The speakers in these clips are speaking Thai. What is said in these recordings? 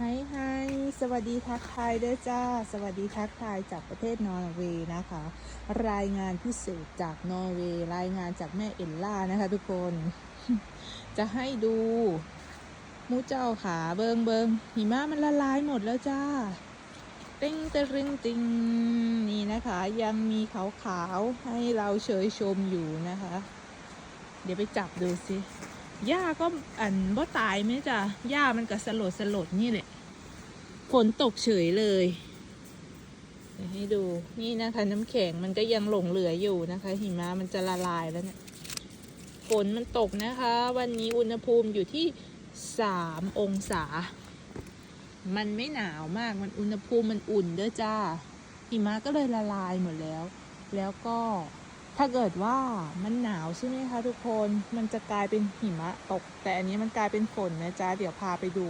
ไฮไฮสวัสดีทักทายด้วยจ้า สวัสดีทักทายจากประเทศนอร์เวย์นะคะ รายงานพิเศษจากนอร์เวย์รายงานจากแม่เอ็ลล่านะคะทุกคน จะให้ดูมูเจ้าขาเบิงเบิงหิมะมันละลายหมดแล้วจ้าติ้งตะริงติงนี่นะคะ ยังมีขาวๆให้เราเฉยชมอยู่นะคะ เดี๋ยวไปจับดูสิ หญ้าก็อันบ่ตายไหมจ้ะหญ้ามันก็สลดสลดนี่แหละฝนตกเฉยเลยให้ดูนี่นะคะ น้ำแข็งมันก็ยังหลงเหลืออยู่นะคะ หิมะมันจะละลายแล้วเนี่ยฝนมันตกนะคะ วันนี้อุณหภูมิอยู่ที่สามองศา มันไม่หนาวมากมันอุณหภูมิมันอุ่นเด้อจ้าหิมะก็เลยละลายหมดแล้ว แล้วก็ ถ้าเกิดว่ามันหนาวใช่ไหมคะทุกคน มันจะกลายเป็นหิมะตก แต่อันนี้มันกลายเป็นฝนนะจ๊ะ เดี๋ยวพาไปดู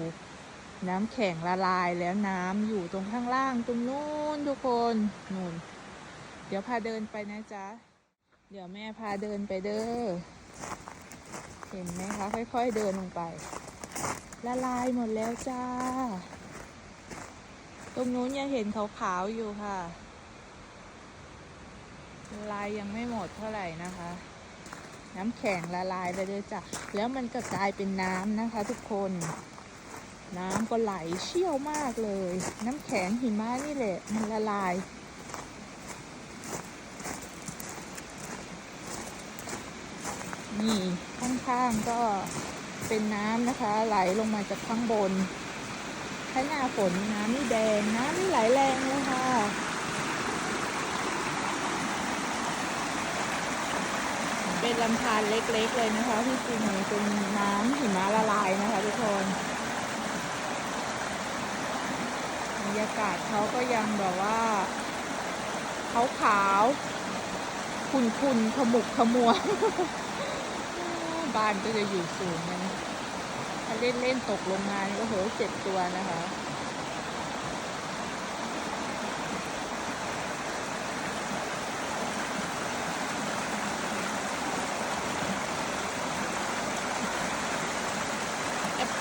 น้ำแข็งละลายแล้วน้ำอยู่ตรงข้างล่างตรงนู้นทุกคนนู่น เดี๋ยวพาเดินไปนะจ๊ะ เดี๋ยวแม่พาเดินไปเด้อ เห็นไหมคะ ค่อยๆเดินลงไป ละลายหมดแล้วจ้า ตรงนู้นยังเห็นขาวๆอยู่ค่ะ ลายยังไม่หมดเท่าไหร่นะคะ น้ำแข็งละลายไปเลยจ้ะแล้วมันก็กลายเป็นน้ำนะคะ ทุกคน น้ำก็ไหลเชี่ยวมากเลย น้ำแข็งหิมะนี่แหละมันละลายนี่ข้างๆก็เป็นน้ำนะคะ ไหลลงมาจากข้างบนถ้าหน้าฝนน้ำนี่แดงน้ำนี่ไหลแรงเลยค่ะ เป็นลำธารเล็กๆเลยนะคะ ที่จริงเนี่ยเป็นน้ำหิมะละลายนะคะทุกคนบรรยากาศเขาก็ยังแบบว่าขาวๆขุ่นๆขมุกขมัวบ้านก็จะอยู่สูงนะถ้าเล่นเล่นๆตกลงมานี่ก็โหเจ็บตัวนะคะ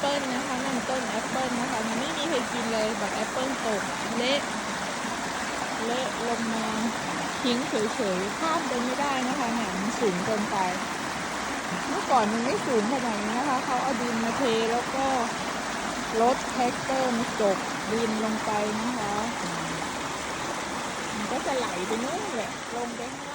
ปเปิลนะคะนั่นต้นแอปเปิลนะคะมันไม่มีใครกินเลยแบบแอปเปิลตกเละเละลงมาทิ้งเฉยๆข้ามไปไม่ได้นะคะเนี่ยมันสูงเกินไป เมื่อก่อนมันไม่สูงขนาดนี้นะคะเขาเอาดินมาเทแล้วก็รถแท็กเตอร์มาจกดินลงไปนะคะ มันก็จะไหลไปนู่นแหละลงไปข้างล่